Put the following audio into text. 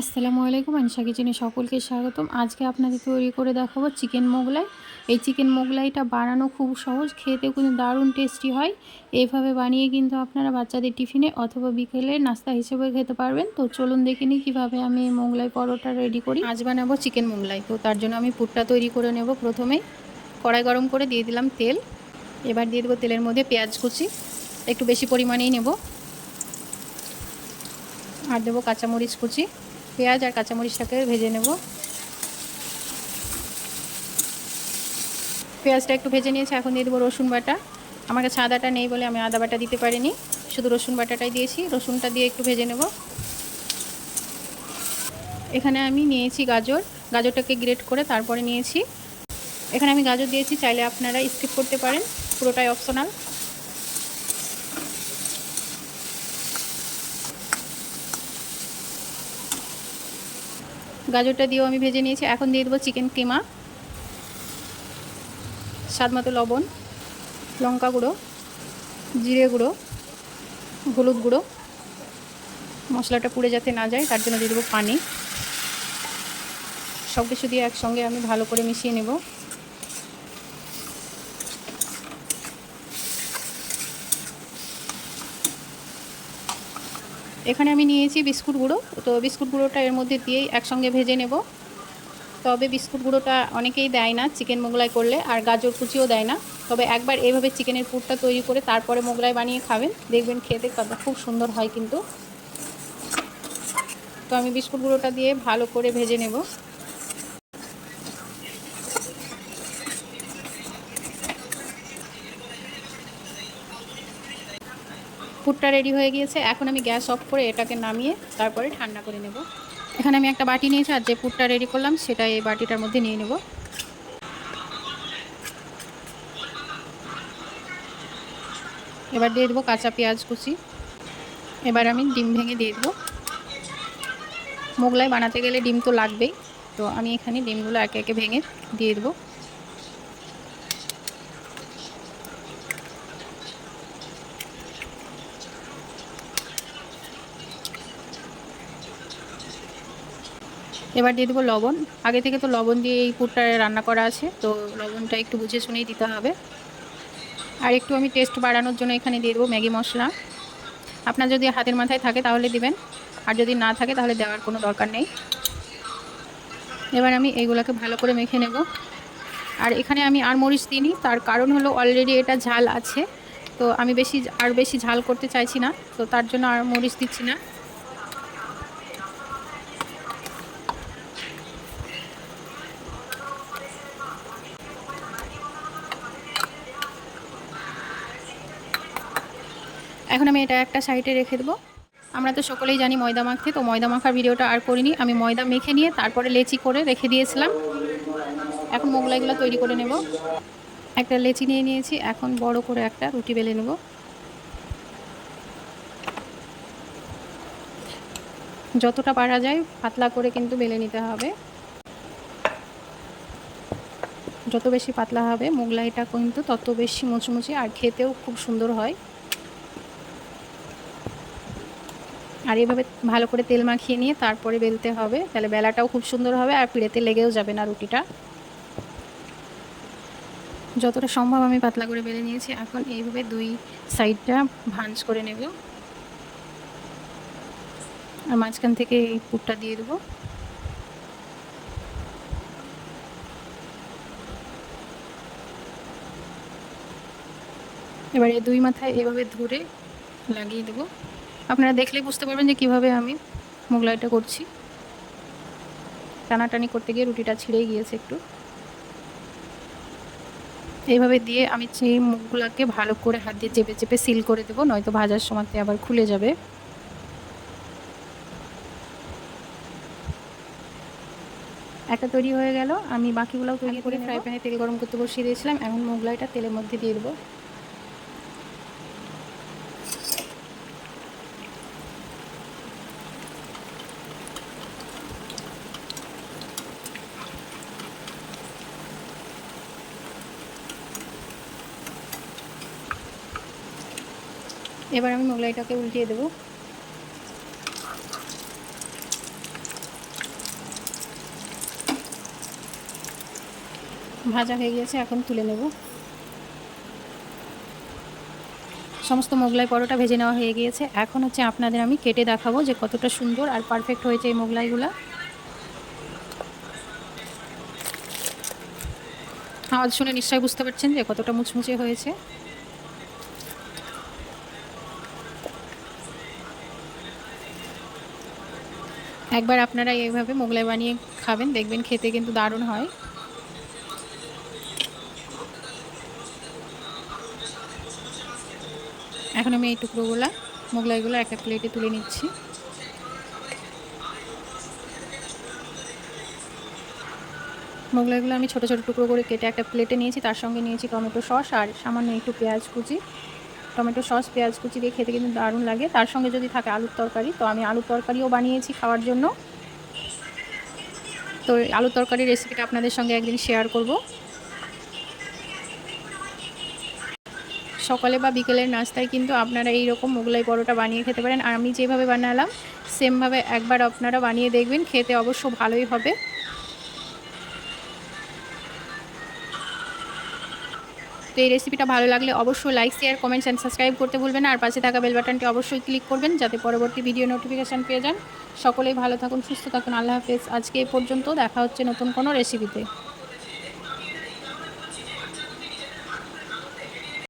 আসসালামু আলাইকুম, আনিশা কিচেনে সকলকে স্বাগতম। আজকে আপনাদের তৈরি করে দেখাবো চিকেন মোগলাই। এই চিকেন মোগলাইটা বানানো খুব সহজ খেতেও কিন্তু দারুণ টেস্টি হয়। এইভাবে বানিয়ে কিন্তু আপনারা বাচ্চাদের টিফিনে অথবা বিকেলে নাস্তা হিসেবে খেতে পারবেন। তো চলুন দেখে নিই কীভাবে আমি এই মোগলাই পরোটা রেডি করি। আজ বানাবো চিকেন মোগলাই। তো তার জন্য আমি পুরটা তৈরি করে নেব প্রথমে। কড়াই গরম করে দিয়ে দিলাম তেল। এবার দিয়ে দেবো তেলের মধ্যে পেঁয়াজ কুচি। একটু বেশি পরিমাণেই নেব। আর দেবো কাঁচামরিচ কুচি। পেঁয়াজ আর কাঁচামরিচটাকে ভেজে নেব। পেঁয়াজটা একটু ভেজে নিয়েছি, এখন দিয়ে দেবো রসুন বাটা। আমার কাছে আদাটা নেই বলে আমি আদা বাটা দিতে পারিনি, শুধু রসুন বাটাটাই দিয়েছি, রসুনটা দিয়ে একটু ভেজে নেব। এখানে আমি নিয়েছি গাজর, গাজরটাকে গ্রেট করে তারপরে নিয়েছি। এখানে আমি গাজর দিয়েছি, চাইলে আপনারা স্কিপ করতে পারেন, পুরোটাই অপশনাল। গাজরটা দিয়েও আমি ভেজে নিয়েছি। এখন দিয়ে দেবো চিকেন কিমা স্বাদ মতো লবণ, লঙ্কা গুঁড়ো, জিরে গুঁড়ো, হলুদ গুঁড়ো। মশলাটা পুড়ে যাতে না যায়, তার জন্য দিয়ে দেবো পানি। সব কিছু দিয়ে একসঙ্গে আমি ভালো করে মিশিয়ে নেব। এখানে আমি নিয়েছি বিস্কুট গুঁড়ো। তো বিস্কুট গুঁড়োটা এর মধ্যে দিয়েই একসঙ্গে ভেজে নেব। তবে বিস্কুট গুঁড়োটা অনেকেই দেয় না চিকেন মোগলাই করলে, আর গাজর কুচিও দেয় না। তবে একবার এইভাবে চিকেনের পুরটা তৈরি করে তারপরে মোগলাই বানিয়ে খাবেন। দেখবেন খেতে কত খুব সুন্দর হয় কিন্তু। তো আমি বিস্কুট গুঁড়োটা দিয়ে ভালো করে ভেজে নেব। পুরটা রেডি হয়ে গিয়েছে। এখন আমি গ্যাস অফ করে এটাকে নামিয়ে তারপরে ঠান্ডা করে নেব। এখানে আমি একটা বাটি নিয়েছি আর যে পুরটা রেডি করলাম সেটা এই বাটিটার মধ্যে নিয়ে নেব। এবার দিয়ে দেবো কাঁচা পেঁয়াজ কুচি। এবার আমি ডিম ভেঙে দিয়ে দেবো। মোগলাই বানাতে গেলে ডিম তো লাগবেই। তো আমি এখানে ডিমগুলো একে একে ভেঙে দিয়ে দেবো। এবার দিয়ে দেবো লবণ। আগে থেকে তো লবণ দিয়ে এই পুরটা রান্না করা আছে, তো লবণটা একটু বুঝে শুনেই দিতে হবে। আর একটু আমি টেস্ট বাড়ানোর জন্য এখানে দিয়ে দেবো ম্যাগি মশলা। আপনার যদি হাতের মাথায় থাকে তাহলে দিবেন, আর যদি না থাকে তাহলে দেওয়ার কোনো দরকার নেই। এবার আমি এইগুলোকে ভালো করে মেখে নেব। আর এখানে আমি আর মরিচ দিইনি, তার কারণ হলো অলরেডি এটা ঝাল আছে, তো আমি বেশি, আর বেশি ঝাল করতে চাইছি না, তো তার জন্য আর মরিচ দিচ্ছি না। এখন আমি এটা একটা সাইডে রেখে দেবো। আমরা তো সকলেই জানি ময়দা মাখতে, তো ময়দা মাখার ভিডিওটা আর করিনি। আমি ময়দা মেখে নিয়ে তারপরে লেচি করে রেখে দিয়েছিলাম। এখন মোগলাইগুলো তৈরি করে নেব। একটা লেচি নিয়ে নিয়েছি, এখন বড় করে একটা রুটি বেলে নেব। যতটা পারা যায় পাতলা করে কিন্তু বেলে নিতে হবে। যত বেশি পাতলা হবে, মোগলাইটা কিন্তু তত বেশি মুচমুচে আর খেতেও খুব সুন্দর হয়। আর এভাবে ভালো করে তেল মাখিয়ে নিয়ে তারপরে বেলতে হবে। তাহলে বেলাটাও খুব সুন্দর হবে আর পিড়েতে লেগেও যাবে না রুটিটা। যতটা সম্ভব আমি পাতলা করে বেলে নিয়েছি। এখন এইভাবে দুই সাইডটা ভাঞ্জ করে নেব। আর মাঝখান থেকে এই পুরটা দিয়ে দেবো। এবারে দুই মাথায় এভাবে ধরে লাগিয়ে দেবো। আপনারা দেখলেই বুঝতে পারবেন যে কীভাবে আমি মোগলাইটা করছি। টানাটানি করতে গিয়ে রুটিটা ছিঁড়েই গিয়েছে একটু। এইভাবে দিয়ে আমি সেই মুখগুলোকে ভালো করে হাত দিয়ে চেপে চেপে সিল করে দেবো নয়তো ভাজার সময় আবার খুলে যাবে। একটা তৈরি হয়ে গেল আমি বাকিগুলোও তৈরি করে ফ্রাই প্যানে তেল গরম করতে বসিয়ে দিয়েছিলাম এখন মোগলাইটা তেলের মধ্যে দিয়ে দেবো। এবার আমি মোগলাইটাকে উল্টিয়ে দেবো। ভাজা হয়ে গিয়েছে, এখন তুলে নেব। সমস্ত মোগলাই পরোটা ভেজে নেওয়া হয়ে গিয়েছে। এখন হচ্ছে আপনাদের আমি কেটে দেখাবো যে কতটা সুন্দর আর পারফেক্ট হয়েছে এই মোগলাইগুলো। আওয়াজ শুনে নিশ্চয়ই বুঝতে পারছেন যে কতটা মুচমুচে হয়েছে। একবার আপনারা এইভাবে মোগলাই বানিয়ে খাবেন, দেখবেন খেতে কিন্তু দারুণ হয়। এখন আমি এই টুকরোগুলো, মোগলাইগুলো একটা প্লেটে তুলে নিচ্ছি। মোগলাইগুলো আমি ছোটো ছোটো টুকরো করে কেটে একটা প্লেটে নিয়েছি, তার সঙ্গে নিয়েছি টমেটো সস আর সামান্য একটু পেঁয়াজ কুচি। টমেটো সস, পেঁয়াজ কুচি দিয়ে খেতে কিন্তু দারুণ লাগে। তার সঙ্গে যদি থাকে আলুর তরকারি, তো আমি আলুর তরকারিও বানিয়েছি খাওয়ার জন্য। তো আলুর তরকারির রেসিপিটা আপনাদের সঙ্গে একদিন শেয়ার করব। সকালে বা বিকেলের নাস্তায় কিন্তু আপনারা এই রকম মোগলাই পরোটা বানিয়ে খেতে পারেন। আর আমি যেভাবে বানালাম সেমভাবে একবার আপনারা বানিয়ে দেখবেন, খেতে অবশ্য ভালোই হবে। এই রেসিপিটা ভালো লাগলে অবশ্যই like share comments and subscribe করতে ভুলবেন আর পাশে থাকা বেল বাটনটি অবশ্যই ক্লিক করবেন যাতে পরবর্তী ভিডিও নোটিফিকেশান পেয়ে যান। সকলেই ভালো থাকুন, সুস্থ থাকুন। আল্লাহ হাফেজ। আজকে এ পর্যন্ত দেখা হচ্ছে নতুন কোনো রেসিপিতে